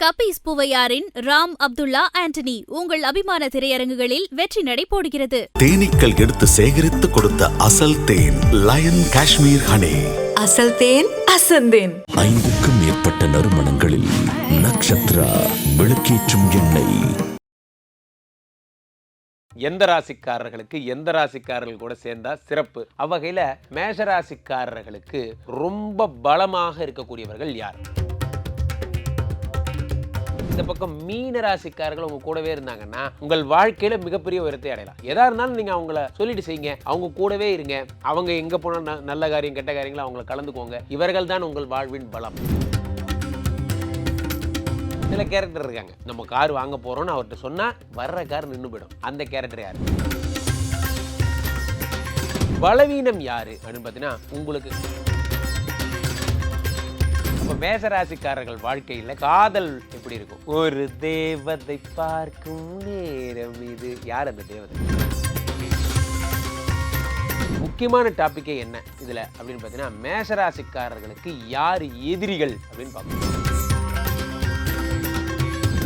கபீஸ் புவையாரின் ராம் அப்துல்லா ஆண்டனி உங்கள் அபிமான திரையரங்குகளில் வெற்றி நடை போடுகிறது தேனீக்கள் எடுத்து சேகரித்து கொடுத்த அசல் தேன் லயன் காஷ்மீர் ஹனி. அசல் தேன் அசந்தேன் ஐந்துக்கும் மேற்பட்ட நறுமணங்களில் நக்ஷத்ரா விளக்கேற்றும் எண்ணெய். எந்த ராசிக்காரர்களுக்கு எந்த ராசிக்காரர்கள் கூட சேர்ந்தா சிறப்பு? அவ்வகையில் மேஷ ராசிக்காரர்களுக்கு ரொம்ப பலமாக இருக்கக்கூடியவர்கள் யார்? இந்த பக்கம் மீன ராசிக்காரர்கள் உங்க கூடவே இருந்தாங்கன்னா உங்கள் வாழ்க்கையில மிகப்பெரிய உயரத்தை அடையலாம். எதா இருந்தாலும் நீங்க அவங்கள சொல்லிட்டு செய்யுங்க. அவங்க கூடவே இருங்க. அவங்க எங்க போனா நல்ல காரியம் கெட்ட காரியங்களை அவங்கள கலந்துக்கோங்க. இவர்கள் தான் உங்கள் வாழ்வின் பலம். சில கேரக்டர் இருக்காங்க. நம்ம கார் வாங்க போறோம்னு அவர்கிட்ட சொன்னா வர்ற கார் நின்று போயிடும். அந்த கேரக்டர் யாரு? பலவீனம் யாரு? அப்படின்னு பார்த்தீங்கன்னா உங்களுக்கு இப்போ மேசராசிக்காரர்கள் வாழ்க்கையில் காதல் எப்படி இருக்கும்? ஒரு தேவதை பார்க்கும் நேரம் இது. யார் அந்த தேவதை? முக்கியமான டாப்பிக்கே என்ன இதில்? அப்படின்னு பார்த்தீங்கன்னா மேசராசிக்காரர்களுக்கு யார் எதிரிகள் அப்படின்னு பார்க்கணும்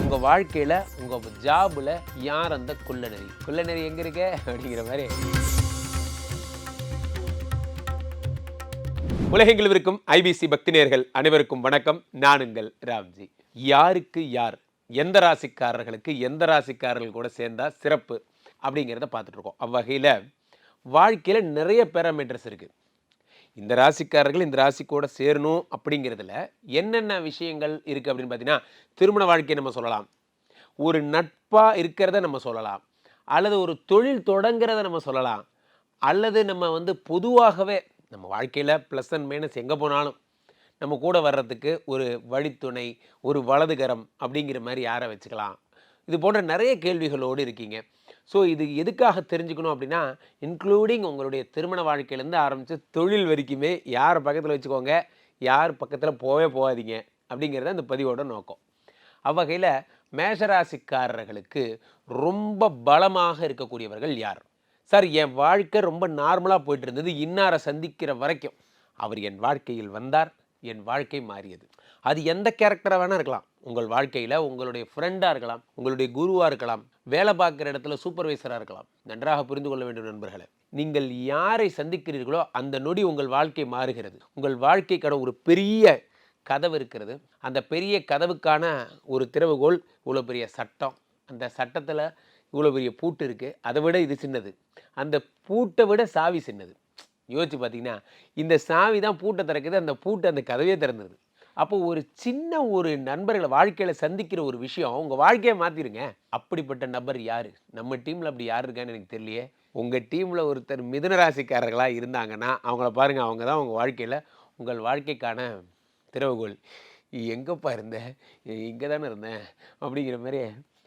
உங்க வாழ்க்கையில உங்கள் ஜாபில் யார் அந்த குள்ளநெறி? குள்ளநெறி எங்கே இருக்க? அப்படிங்கிற மாதிரி. உலகெங்கில் இருக்கும் ஐபிசி பக்தினியர்கள் அனைவருக்கும் வணக்கம். நான் உங்கள் ராம்ஜி. யாருக்கு யார்? எந்த ராசிக்காரர்களுக்கு எந்த ராசிக்காரர்கள் கூட சேர்ந்தா சிறப்பு அப்படிங்கிறத பார்த்துட்டு இருக்கோம் அவ்வகையில் வாழ்க்கையில் நிறைய பேராமீட்டர்ஸ் இருக்குது இந்த ராசிக்காரர்கள் இந்த ராசி கூட சேரணும் அப்படிங்கிறதுல என்னென்ன விஷயங்கள் இருக்குது அப்படின்னு பார்த்தீங்கன்னா திருமண வாழ்க்கையை நம்ம சொல்லலாம். ஒரு நட்பாக இருக்கிறத நம்ம சொல்லலாம். அல்லது ஒரு தொழில் தொடங்கிறத நம்ம சொல்லலாம். அல்லது நம்ம வந்து பொதுவாகவே நம்ம வாழ்க்கையில் ப்ளஸ் அண்ட் மைனஸ் எங்கே போனாலும் நம்ம கூட வர்றதுக்கு ஒரு வழித்துணை ஒரு வலதுகரம் அப்படிங்கிற மாதிரி யாரை வச்சுக்கலாம்? இது போன்ற நிறைய கேள்விகளோடு இருக்கீங்க. ஸோ இது எதுக்காக தெரிஞ்சுக்கணும் அப்படின்னா இன்க்ளூடிங் உங்களுடைய திருமண வாழ்க்கையிலேருந்து ஆரம்பித்து தொழில் வரைக்குமே யார் பக்கத்தில் வச்சுக்கோங்க யார் பக்கத்தில் போவே போகாதீங்க அப்படிங்கிறது அந்த பதிவோட நோக்கம். அவ்வகையில் மேஷராசிக்காரர்களுக்கு ரொம்ப பலமாக இருக்கக்கூடியவர்கள் யார்? சார் என் வாழ்க்கை ரொம்ப நார்மலாக போயிட்டு இருந்தது இன்னாரை சந்திக்கிற வரைக்கும். அவர் என் வாழ்க்கையில் வந்தார் என் வாழ்க்கை மாறியது. அது எந்த கேரக்டராக வேணால் இருக்கலாம். உங்கள் வாழ்க்கையில் உங்களுடைய ஃப்ரெண்டாக இருக்கலாம் உங்களுடைய குருவாக இருக்கலாம் வேலை பார்க்குற இடத்துல சூப்பர்வைசராக இருக்கலாம். நன்றாக புரிந்து கொள்ள வேண்டும் நண்பர்களே. நீங்கள் யாரை சந்திக்கிறீர்களோ அந்த நொடி உங்கள் வாழ்க்கை மாறுகிறது. உங்கள் வாழ்க்கைக்கான ஒரு பெரிய கதவு இருக்கிறது. அந்த பெரிய கதவுக்கான ஒரு திறவுகோல் இவ்வளோ பெரிய சட்டம். அந்த சட்டத்தில் இவ்வளோ பெரிய பூட்டு இருக்குது அதை விட இது சின்னது. அந்த பூட்டை விட சாவி சின்னது. யோசிச்சு பார்த்தீங்கன்னா இந்த சாவி தான் பூட்டை திறக்குது அந்த பூட்டு அந்த கதவையே திறந்துருது. அப்போ ஒரு சின்ன ஒரு நண்பர்களை வாழ்க்கையில் சந்திக்கிற ஒரு விஷயம் உங்கள் வாழ்க்கையை மாற்றிருங்க அப்படிப்பட்ட நபர் யார்? நம்ம டீமில் அப்படி யார் இருக்கான்னு எனக்கு தெரியலையே. உங்கள் டீமில் ஒருத்தர் மிதனராசிக்காரர்களாக இருந்தாங்கன்னா அவங்கள பாருங்கள் அவங்க தான் உங்கள் வாழ்க்கையில் உங்கள் வாழ்க்கைக்கான திறவுகோல். எங்கேப்பா இருந்த? இங்கே தானே இருந்தேன்? அப்படிங்கிற மாதிரி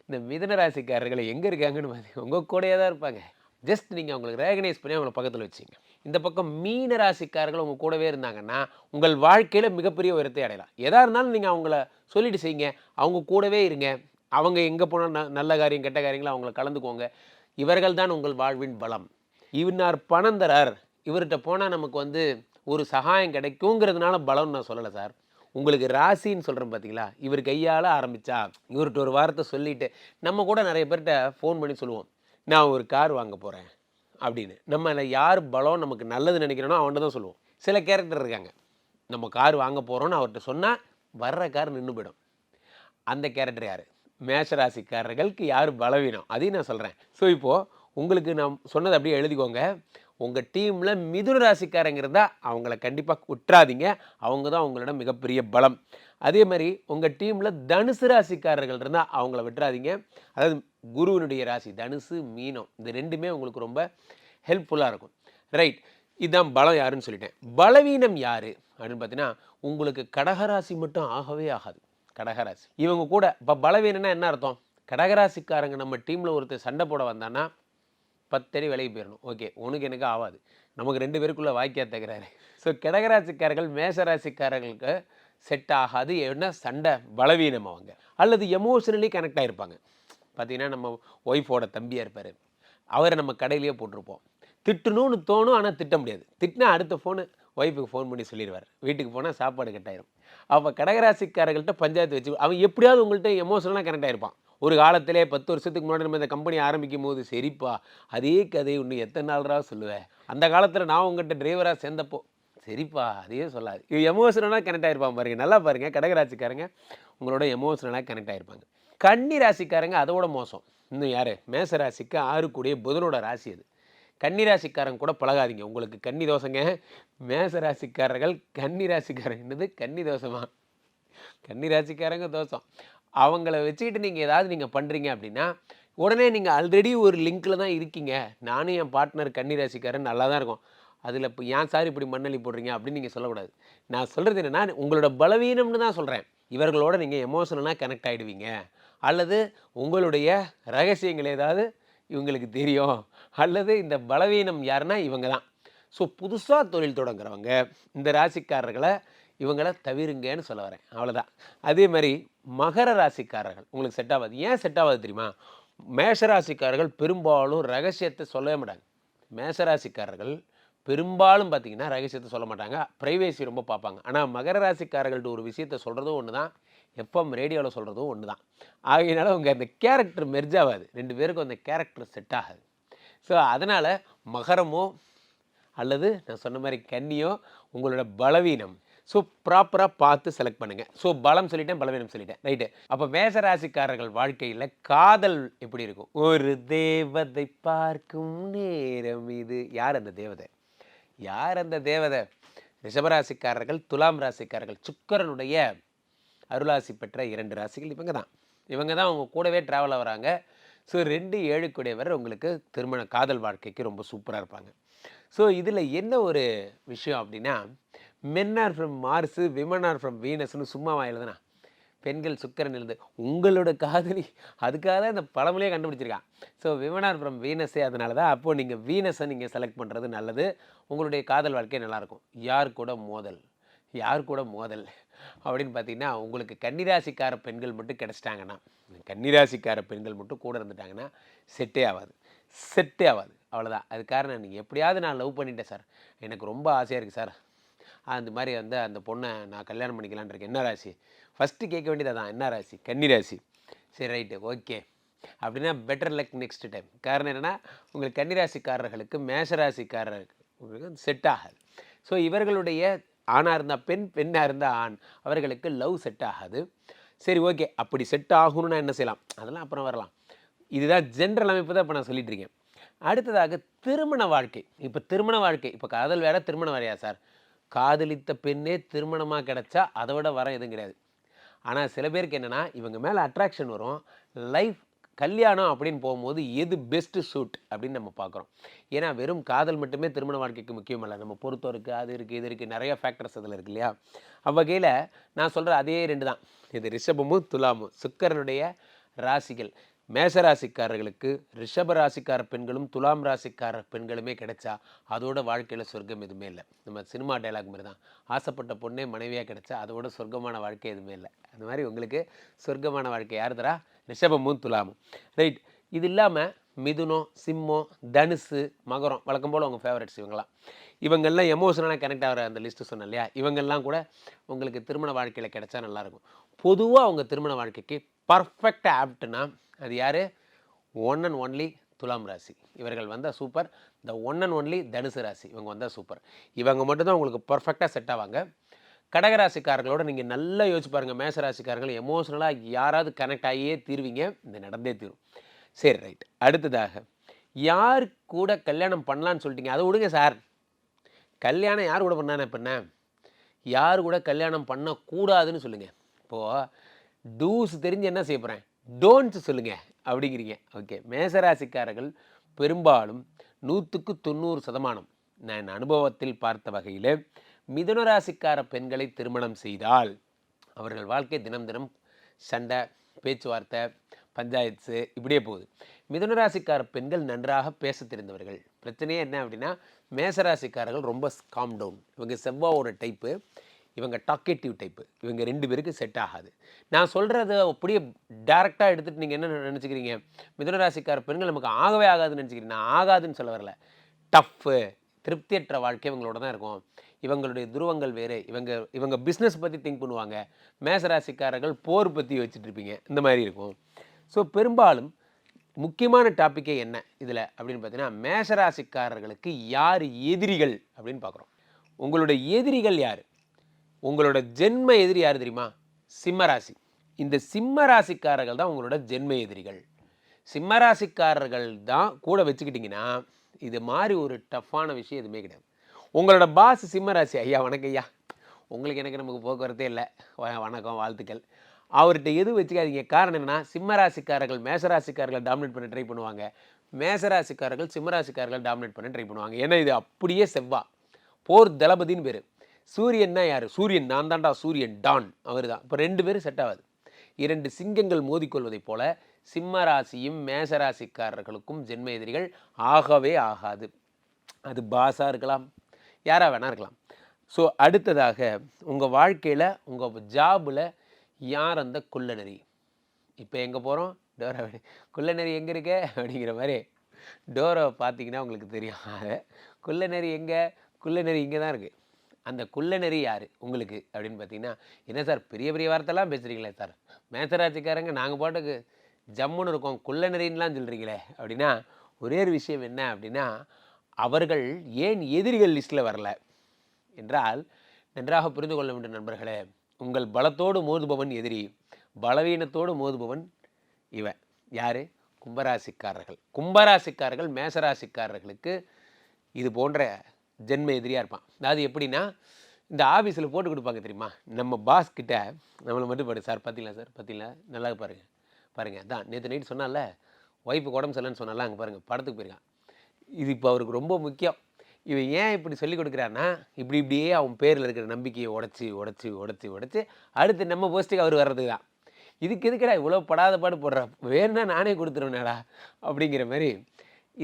இந்த மிதனராசிக்காரர்களை எங்கே இருக்காங்கன்னு பார்த்து உங்கள் கூடயே தான் இருப்பாங்க. ஜஸ்ட் நீங்கள் அவங்களுக்கு ரேகனைஸ் பண்ணி அவங்கள பக்கத்தில் வச்சிங்க. இந்த பக்கம் மீன ராசிக்காரர்கள் உங்கள் கூடவே இருந்தாங்கன்னா உங்கள் வாழ்க்கையில் மிகப்பெரிய உயரத்தை அடையலாம். எதாக இருந்தாலும் நீங்கள் அவங்கள சொல்லிட்டு செய்யுங்க. அவங்க கூடவே இருங்க. அவங்க எங்கே போனால் ந நல்ல காரியம் கெட்ட காரியங்களை அவங்கள கலந்துக்கோங்க. இவர்கள் தான் உங்கள் வாழ்வின் பலம். இவனார் பணம் தரார் இவர்கிட்ட போனால் நமக்கு வந்து ஒரு சகாயம் கிடைக்குங்கிறதுனால பலம்னு நான் சொல்லலை சார். உங்களுக்கு ராசின்னு சொல்கிறேன் பார்த்தீங்களா இவர் கையால் ஆரம்பிச்சா இவர்கிட்ட ஒரு வாரத்தை சொல்லிட்டு நம்ம கூட நிறைய பேர்கிட்ட ஃபோன் பண்ணி சொல்லுவோம் நான் ஒரு கார் வாங்க போகிறேன் அப்படின்னு. நம்ம யார் பலம் நமக்கு நல்லது நினைக்கிறோனோ அவன்கிட்ட தான் சொல்லுவோம். சில கேரக்டர் இருக்காங்க. நம்ம கார் வாங்க போகிறோன்னு அவர்கிட்ட சொன்னால் வர்ற கார் நின்று போயிடும். அந்த கேரக்டர் யார்? மேஷராசிக்காரர்களுக்கு யார் பலவீனம்? அதையும் நான் சொல்கிறேன் ஸோ இப்போது உங்களுக்கு நான் சொன்னதை அப்படியே எழுதிக்கோங்க. உங்கள் டீமில் மிதுன ராசிக்காரங்க இருந்தால் அவங்கள கண்டிப்பாக விட்டுறாதீங்க அவங்க தான் உங்களோட மிகப்பெரிய பலம். அதே மாதிரி உங்கள் டீமில் தனுசு ராசிக்காரர்கள் இருந்தால் அவங்கள விட்டுறாதீங்க அதாவது குருவினுடைய ராசி தனுசு மீனம் இந்த ரெண்டுமே உங்களுக்கு ரொம்ப ஹெல்ப்ஃபுல்லாக இருக்கும். ரைட் இதுதான் பலம் யாருன்னு சொல்லிட்டேன். பலவீனம் யார்? அப்படின்னு பார்த்தீங்கன்னா உங்களுக்கு கடகராசி மட்டும் ஆகவே ஆகாது. கடகராசி. இவங்க கூட இப்போ பலவீனம்னா என்ன அர்த்தம்? கடகராசிக்காரங்க நம்ம டீமில் ஒருத்தர் சண்டை போட வந்தான்னா பத்தடி விலைக்கு போயிடணும் ஓகே உனக்கு எனக்கு ஆகாது நமக்கு ரெண்டு பேருக்குள்ளே வாய்க்கா தகுறாரு ஸோ கடகராசிக்காரர்கள் மேசராசிக்காரர்களுக்கு செட் ஆகாது. என்ன சண்டை பலவீனம் அவங்க. அல்லது எமோஷனலி கனெக்ட் ஆகிருப்பாங்க பார்த்தீங்கன்னா நம்ம ஒய்ஃபோட தம்பியாக இருப்பார். அவரை நம்ம கடையிலேயே போட்டிருப்போம். திட்டணும்னு தோணும் ஆனால் திட்ட முடியாது. திட்டினா அடுத்த ஃபோனு ஒய்ஃபுக்கு ஃபோன் பண்ணி சொல்லிடுவார். வீட்டுக்கு போனால் சாப்பாடு கட்டாயிரும். அப்போ கடகராசிக்காரர்கள்ட்ட பஞ்சாயத்து வச்சு அவன் எப்படியாவது உங்கள்கிட்ட எமோஷனலாக கனெக்ட் ஆகிருப்பான் ஒரு காலத்திலே பத்து வருஷத்துக்கு முன்னாடி நம்ம இந்த கம்பெனி ஆரம்பிக்கும் போது சரிப்பா அதே கதை இன்னும் எத்தனை நாள்ரா சொல்லுவேன் அந்த காலத்தில் நான் உங்கள்கிட்ட டிரைவராக சேர்ந்தப்போ சரிப்பா அதையே சொல்லாது. இது எமோஷனலாக கனெக்ட் ஆகிருப்பாங்க பாருங்க நல்லா பாருங்க கடகராசிக்காரங்க உங்களோட எமோஷனலாக கனெக்ட் ஆகிருப்பாங்க கன்னி ராசிக்காரங்க அதோட மோசம். இன்னும் யார்? மேச ராசிக்கு ஆறு கூடிய புதனோட ராசி அது. கன்னி ராசிக்காரங்க கூட பழகாதீங்க உங்களுக்கு கன்னி தோசைங்க. மேச ராசிக்காரர்கள் கன்னி ராசிக்காரங்க என்னது? கன்னி தோசைமா? கன்னி ராசிக்காரங்க தோசம். அவங்கள வச்சுக்கிட்டு நீங்கள் ஏதாவது நீங்கள் பண்ணுறீங்க அப்படின்னா உடனே நீங்கள் ஆல்ரெடி ஒரு லிங்க்கில் தான் இருக்கீங்க. நானும் என் பார்ட்னர் கன்னி ராசிக்காரன் நல்லா தான் இருக்கும். அதில் இப்போ ஏன் சார் இப்படி மண்ணலி போடுறீங்க? அப்படின்னு நீங்கள் சொல்லக்கூடாது. நான் சொல்கிறது என்னென்னா உங்களோட பலவீனம்னு தான் சொல்கிறேன் இவர்களோட நீங்கள் எமோஷனலாக கனெக்ட் ஆகிடுவீங்க அல்லது உங்களுடைய ரகசியங்கள் ஏதாவது இவங்களுக்கு தெரியும். அல்லது இந்த பலவீனம் யாருன்னா இவங்க தான். ஸோ புதுசாக தொழில் தொடங்குறவங்க இந்த ராசிக்காரர்களை இவங்கள தவிருங்கன்னு சொல்ல வரேன். அவ்வளோதான் அதே மாதிரி மகர ராசிக்காரர்கள் உங்களுக்கு செட் ஆகாது. ஏன் செட் ஆகாது தெரியுமா? மேஷ ராசிக்காரர்கள் பெரும்பாலும் ரகசியத்தை சொல்லவே மாட்டாங்க. மேஷராசிக்காரர்கள் பெரும்பாலும் பார்த்திங்கன்னா ரகசியத்தை சொல்ல மாட்டாங்க. ப்ரைவேசி ரொம்ப பார்ப்பாங்க. ஆனால் மகர ராசிக்காரர்கள்ட்ட ஒரு விஷயத்தை சொல்கிறதும் ஒன்று தான் எஃப்எம் ரேடியோவில் சொல்கிறதும் ஒன்று தான் ஆகையினால உங்கள் அந்த கேரக்டர் மெர்ஜ் ஆகாது. ரெண்டு பேருக்கும் அந்த கேரக்டர் செட் ஆகாது. ஸோ அதனால் மகரமோ அல்லது நான் சொன்ன மாதிரி கன்னியோ உங்களோட பலவீனம் ஸோ ப்ராப்பராக பார்த்து செலக்ட் பண்ணுங்கள் ஸோ பலம் சொல்லிட்டேன் பலவீனம் சொல்லிட்டேன். ரைட்டு அப்போ மேசராசிக்காரர்கள் வாழ்க்கையில் காதல் எப்படி இருக்கும்? ஒரு தேவதை பார்க்கும் நேரம் இது. யார் அந்த தேவதை? யார் அந்த தேவதை? ரிஷபராசிக்காரர்கள் துலாம் ராசிக்காரர்கள் சுக்கரனுடைய அருளாசி பெற்ற இரண்டு ராசிகள் இவங்க தான் இவங்க தான் அவங்க கூடவே ட்ராவல் ஆகிறாங்க ஸோ ரெண்டு ஏழு கூடியவர் உங்களுக்கு திருமண காதல் வாழ்க்கைக்கு ரொம்ப சூப்பராக இருப்பாங்க. ஸோ இதில் என்ன ஒரு விஷயம் அப்படின்னா men are from Mars women are from வீனஸ்னு சும்மா எழுதுனா. பெண்கள் சுக்கரன் எழுது. உங்களோட காதலி அதுக்காக தான் இந்த பழமொழியே கண்டுபிடிச்சிருக்கான். ஸோ விமன் ஆர் ஃப்ரம் வீனஸே அதனால தான் அப்போது நீங்கள் வீனஸை நீங்கள் செலக்ட் பண்ணுறது நல்லது. உங்களுடைய காதல் வாழ்க்கை நல்லாயிருக்கும் யார் கூட மோதல்? யார் கூட மோதல்? அப்படின்னு பார்த்தீங்கன்னா உங்களுக்கு கன்னிராசிக்கார பெண்கள் மட்டும் கிடச்சிட்டாங்கன்னா கன்னிராசிக்கார பெண்கள் மட்டும் கூட இருந்துட்டாங்கன்னா செட்டே ஆகாது செட்டே ஆகாது அவ்வளோதான் அது காரணம் நீங்கள் எப்படியாவது நான் லவ் பண்ணிட்டேன் சார் எனக்கு ரொம்ப ஆசையாக இருக்குது சார் அந்த மாதிரி வந்து அந்த பொண்ணை நான் கல்யாணம் பண்ணிக்கலான்னு இருக்கேன். என்ன ராசி? ஃபஸ்ட்டு கேட்க வேண்டியது அதான். என்ன ராசி? கன்னி ராசி. சரி ரைட்டு ஓகே அப்படின்னா பெட்டர் லக் நெக்ஸ்ட் டைம் காரணம் என்னென்னா உங்களுக்கு கன்னிராசிக்காரர்களுக்கு மேஷராசிக்காரர்களுக்கு செட் ஆகாது. ஸோ இவர்களுடைய ஆணாக இருந்தால் பெண் பெண்ணாக இருந்தால் ஆண். அவர்களுக்கு லவ் செட் ஆகாது. சரி ஓகே அப்படி செட் ஆகணும்னா என்ன செய்யலாம்? அதெல்லாம் அப்புறம் வரலாம். இதுதான் ஜென்ரல் அமைப்பு தான் இப்போ நான் சொல்லிட்டு இருக்கேன். அடுத்ததாக திருமண வாழ்க்கை. இப்போ திருமண வாழ்க்கை. இப்போ காதல் வேற திருமணம் வேறையா சார் காதலித்த பெண்ணே திருமணமாக கிடச்சா அதை விட வர எதுவும் கிடையாது. ஆனால் சில பேருக்கு என்னென்னா இவங்க மேலே அட்ராக்ஷன் வரும். லைஃப் கல்யாணம் அப்படின்னு போகும்போது எது பெஸ்ட்டு சூட் அப்படின்னு நம்ம பார்க்குறோம். ஏன்னா வெறும் காதல் மட்டுமே திருமண வாழ்க்கைக்கு முக்கியமல்ல நம்ம பொறுத்தம் இருக்குது அது இருக்குது இது இருக்குது நிறைய ஃபேக்டர்ஸ் அதில் இருக்கு இல்லையா? அவ்வகையில் நான் சொல்கிற அதே ரெண்டு தான். இது ரிஷபமும் துலாமும். சுக்கரனுடைய ராசிகள். மேச ராசிக்காரர்களுக்கு ரிஷப ராசிக்கார பெண்களும் துலாம் ராசிக்கார பெண்களுமே கிடைச்சா அதோட வாழ்க்கையில் சொர்க்கம் எதுவுமே இல்லை. நம்ம சினிமா டைலாக் மாதிரி தான். ஆசைப்பட்ட பொண்ணே மனைவியாக கிடைச்சா அதோட சொர்க்கமான வாழ்க்கை எதுவுமே இல்லை. அந்த மாதிரி உங்களுக்கு சொர்க்கமான வாழ்க்கை யார் தரா ரிஷபமும் துலாமும். ரைட் இது இல்லாமல் மிதுனம் சிம்மம் தனுசு மகரம் வழக்கம் போல் உங்கள் ஃபேவரட்ஸ் இவங்களாம் இவங்கெல்லாம் எமோஷனலாக கனெக்ட் ஆகிற அந்த லிஸ்ட்டு சொன்னேன் இல்லையா? இவங்கெல்லாம் கூட உங்களுக்கு திருமண வாழ்க்கையில் கிடைச்சா நல்லாயிருக்கும் பொதுவாக அவங்க திருமண வாழ்க்கைக்கு பர்ஃபெக்ட் ஆப்ட்னா அது யார்? ஒன் அண்ட் ஒன்லி துலாம் ராசி. இவர்கள் வந்தால் சூப்பர் இந்த ஒன் அண்ட் ஒன்லி தனுசு ராசி. இவங்க வந்தால் சூப்பர் இவங்க மட்டும்தான் உங்களுக்கு பர்ஃபெக்டாக செட் ஆவாங்க. கடகராசிக்காரர்களோட நீங்கள் நல்லா யோசிச்சு பாருங்கள் மேசராசிக்காரர்கள் எமோஷனலாக யாராவது கனெக்ட் ஆகியே தீர்வீங்க. இந்த நடந்தே தீரும். சரி ரைட் அடுத்ததாக யார் கூட கல்யாணம் பண்ணலான்னு சொல்லிட்டீங்க? அதை விடுங்க சார் கல்யாணம் யார் கூட பண்ணானே பண்ண யார் கூட கல்யாணம் பண்ணக்கூடாதுன்னு சொல்லுங்கள் இப்போது டூஸ் தெரிஞ்சு என்ன செய்ய போகிறேன் டோன்ட்ஸ் சொல்லுங்கள் அப்படிங்கிறீங்க. ஓகே மேசராசிக்காரர்கள் பெரும்பாலும் நூற்றுக்கு தொண்ணூறு சதமானம் நான் என் அனுபவத்தில் பார்த்த வகையில் மிதுன ராசிக்கார பெண்களை திருமணம் செய்தால் அவர்கள் வாழ்க்கை தினம் தினம் சண்டை பேச்சுவார்த்தை பஞ்சாயத்து இப்படியே போகுது. மிதுனராசிக்கார பெண்கள் நன்றாக பேச தெரிந்தவர்கள். பிரச்சனையே என்ன அப்படின்னா மேசராசிக்காரர்கள் ரொம்ப காம் டவுன் இவங்க செவ்வாவோட டைப்பு இவங்க டாக்கேட்டிவ் டைப்பு இவங்க ரெண்டு பேருக்கு செட் ஆகாது. நான் சொல்கிறத அப்படியே டேரெக்டாக எடுத்துகிட்டு நீங்கள் என்ன நினச்சிக்கிறீங்க? மிதுனராசிக்கார பெண்கள் நமக்கு ஆகவே ஆகாதுன்னு நினச்சிக்கிறீங்க. நான் ஆகாதுன்னு சொல்ல வரல. டஃப்பு திருப்தியற்ற வாழ்க்கை இவங்களோட தான் இருக்கும். இவங்களுடைய துருவங்கள் வேறு. இவங்க இவங்க பிஸ்னஸ் பற்றி திங்க் பண்ணுவாங்க. மேசராசிக்காரர்கள் போர் பற்றி வச்சுட்டு இருப்பீங்க. இந்த மாதிரி இருக்கும். ஸோ பெரும்பாலும் முக்கியமான டாப்பிக்கே என்ன இதில்? அப்படின்னு பார்த்தீங்கன்னா மேசராசிக்காரர்களுக்கு யார் எதிரிகள் அப்படின்னு பார்க்குறோம். உங்களுடைய எதிரிகள் யார்? உங்களோட ஜென்ம எதிரி யார் தெரியுமா? சிம்மராசி இந்த சிம்மராசிக்காரர்கள் தான் உங்களோட ஜென்ம எதிரிகள். சிம்மராசிக்காரர்கள் தான் கூட வச்சுக்கிட்டிங்கன்னா இது மாதிரி ஒரு டஃப்பான விஷயம் எதுவுமே கிடையாது. உங்களோட பாஸ் சிம்ம ராசி. ஐயா வணக்கம் ஐயா. உங்களுக்கு எனக்கு நமக்கு போக்குவரத்தே இல்லை. வணக்கம் வாழ்த்துக்கள். அவர்கிட்ட எது வச்சுக்காதீங்க. காரணம் என்னன்னா சிம்ம ராசிக்காரர்கள் மேசராசிக்காரர்கள் டாமினேட் பண்ண ட்ரை பண்ணுவாங்க. மேசராசிக்காரர்கள் சிம்மராசிக்காரர்கள் டாமினேட் பண்ண ட்ரை பண்ணுவாங்க. ஏன்னா இது அப்படியே செவ்வா. போர் தளபதின்னு பேர். சூரியன்னா யார்? சூரியன். நான் தான்டா சூரியன். டான். அவர் தான் இப்போ ரெண்டு பேரும் செட் ஆகாது. இரண்டு சிங்கங்கள் மோதிக்கொள்வதைப் போல சிம்ம ராசியும் மேசராசிக்காரர்களுக்கும் ஜென்ம எதிரிகள் ஆகவே ஆகாது. அது பாஸாக இருக்கலாம். யாராக வேணா இருக்கலாம். ஸோ அடுத்ததாக உங்கள் வாழ்க்கையில் உங்கள் ஜாபில் யார் அந்த குள்ளநெறி இப்போ எங்கே போகிறோம் டோரா குள்ளநெறி எங்கே இருக்க? அப்படிங்கிற மாதிரி டோரை பார்த்தீங்கன்னா உங்களுக்கு தெரியும். குள்ளநெறி எங்கே? குள்ளநெறி இங்கே தான் இருக்குது அந்த குள்ளநெறி யார் உங்களுக்கு? அப்படின்னு பார்த்தீங்கன்னா என்ன சார் பெரிய பெரிய வார்த்தைலாம் பேசுகிறீங்களே சார். மேசராட்சிக்காரங்க நாங்கள் பாட்டுக்கு ஜம்முன்னு இருக்கோம் குள்ளநெறின்லாம் சொல்கிறீங்களே அப்படின்னா ஒரே ஒரு விஷயம் என்ன அப்படின்னா அவர்கள் ஏன் எதிரிகள் லிஸ்ட்டில் வரல? என்றால் நன்றாக புரிந்து கொள்ள வேண்டும் நண்பர்களே உங்கள் பலத்தோடு மோதுபவன் எதிரி பலவீனத்தோடு மோதுபவன் இவன். யார்? கும்பராசிக்காரர்கள். கும்பராசிக்காரர்கள் மேசராசிக்காரர்களுக்கு இது போன்ற ஜென்ம எதிரியாக இருப்பான். அதாவது எப்படின்னா இந்த ஆஃபீஸில் போட்டு கொடுப்பாங்க தெரியுமா? நம்ம பாஸ் கிட்ட நம்மளை மட்டும் பாரு சார் பார்த்தீங்களா சார்? பார்த்தீங்களா நல்லா பாருங்கள் பாருங்கள் அதான் நேற்று நைட்டு சொன்னால ஒய்ஃபுக்கு உடம்பு சரியில்லைன்னு சொன்னால அங்கே பாருங்கள் படத்துக்கு போயிருக்கான். இது இப்போ அவருக்கு ரொம்ப முக்கியம். இவன் ஏன் இப்படி சொல்லிக் கொடுக்குறான்னா இப்படி இப்படியே அவன் பேரில் இருக்கிற நம்பிக்கையை உடச்சி உடச்சி உடச்சி உடச்சி அடுத்து நம்ம போஸ்ட்டுக்கு அவர் வர்றதுக்கு தான். இதுக்கு எதுக்குடா இவ்வளோ படாத பாடு போடுற? வேணும்னா நானே கொடுத்துருவேனேடா. அப்படிங்கிற மாதிரி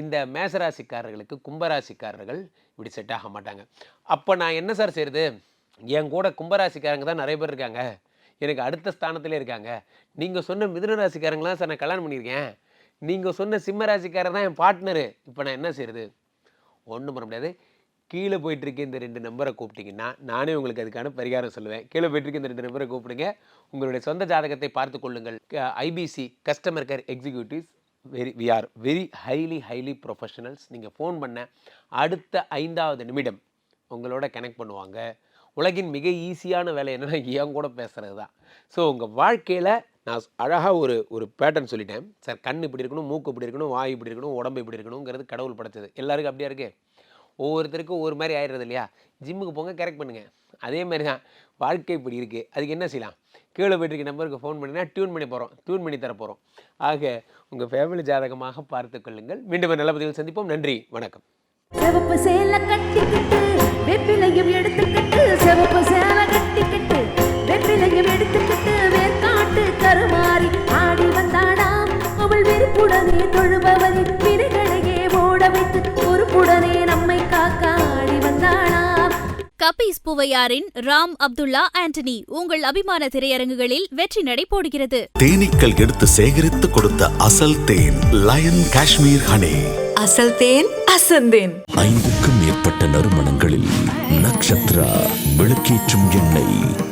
இந்த மேசராசிக்காரர்களுக்கு கும்பராசிக்காரர்கள் இப்படி செட் ஆக மாட்டாங்க. அப்போ நான் என்ன சார் செய்கிறது என் கூட கும்பராசிக்காரங்க தான் நிறைய பேர் இருக்காங்க. எனக்கு அடுத்த ஸ்தானத்திலே இருக்காங்க. நீங்கள் சொன்ன மிதுன ராசிக்காரங்களாம் சார் நான் கல்யாணம் பண்ணியிருக்கேன். நீங்கள் சொன்ன சிம்ம ராசிக்காரர் தான் என் பார்ட்னரு இப்போ நான் என்ன செய்கிறது ஒன்றும் பண்ண முடியாது. கீழே போயிட்டுருக்க இந்த ரெண்டு நம்பரை கூப்பிட்டிங்கன்னா நானே உங்களுக்கு அதுக்கான பரிகாரம் சொல்லுவேன். கீழே போயிட்டுருக்க இந்த ரெண்டு நம்பரை கூப்பிடுங்க. உங்களுடைய சொந்த ஜாதகத்தை பார்த்து கொள்ளுங்கள். IBC customer care executives very we are very highly highly professionals நீங்கள் ஃபோன் பண்ண அடுத்த ஐந்தாவது நிமிடம் உங்களோட கனெக்ட் பண்ணுவாங்க. உலகின் மிக ஈஸியான வேலை என்னன்னா என் கூட பேசுகிறது தான் ஸோ உங்கள் வாழ்க்கையில் நான் அழகாக ஒரு ஒரு பேட்டர்ன் சொல்லிட்டேன். சார் கண் இப்படி இருக்கணும் மூக்கு இப்படி இருக்கணும் வாய் இப்படி இருக்கணும் உடம்பு இப்படி இருக்கணுங்கிறது கடவுள் படைச்சது. எல்லாருக்கும் அப்படியா இருக்குது ஒவ்வொருத்தருக்கும் ஒவ்வொரு மாதிரி ஆயிடுறது இல்லையா? ஜிம்முக்கு போங்க கரெக்ட் பண்ணுங்கள் அதே மாதிரி தான் வாழ்க்கை இப்படி இருக்குது அதுக்கு என்ன செய்யலாம்? கீழே போயிட்டு நம்பருக்கு ஃபோன் பண்ணினா டியூன் பண்ணி போகிறோம் டியூன் பண்ணி தர போகிறோம் ஆக உங்கள் ஃபேமிலி ஜாதகமாக பார்த்து கொள்ளுங்கள். மீண்டும் நல்ல பதிவில் சந்திப்போம். நன்றி வணக்கம். சிவப்பு சேலை கட்டிக்கிட்டு வெப்பிலையும் எடுத்துக்கிட்டு சிவப்பு சேலை கட்டிக்கிட்டு வெப்பிலையும் எடுத்து கபீஸ் பூவையாரின் ராம் அப்துல்லா ஆண்டனி உங்கள் அபிமான திரையரங்குகளில் வெற்றி நடை போடுகிறது. தேனீக்கள் எடுத்து சேகரித்து கொடுத்த அசல் தேன் லயன் காஷ்மீர் ஹனி. அசல் தேன் அசந்தேன் ஐந்துக்கும் மேற்பட்ட நறுமணங்களில் நக்ஷத்ரா விளக்கேற்றும் எண்ணெய்.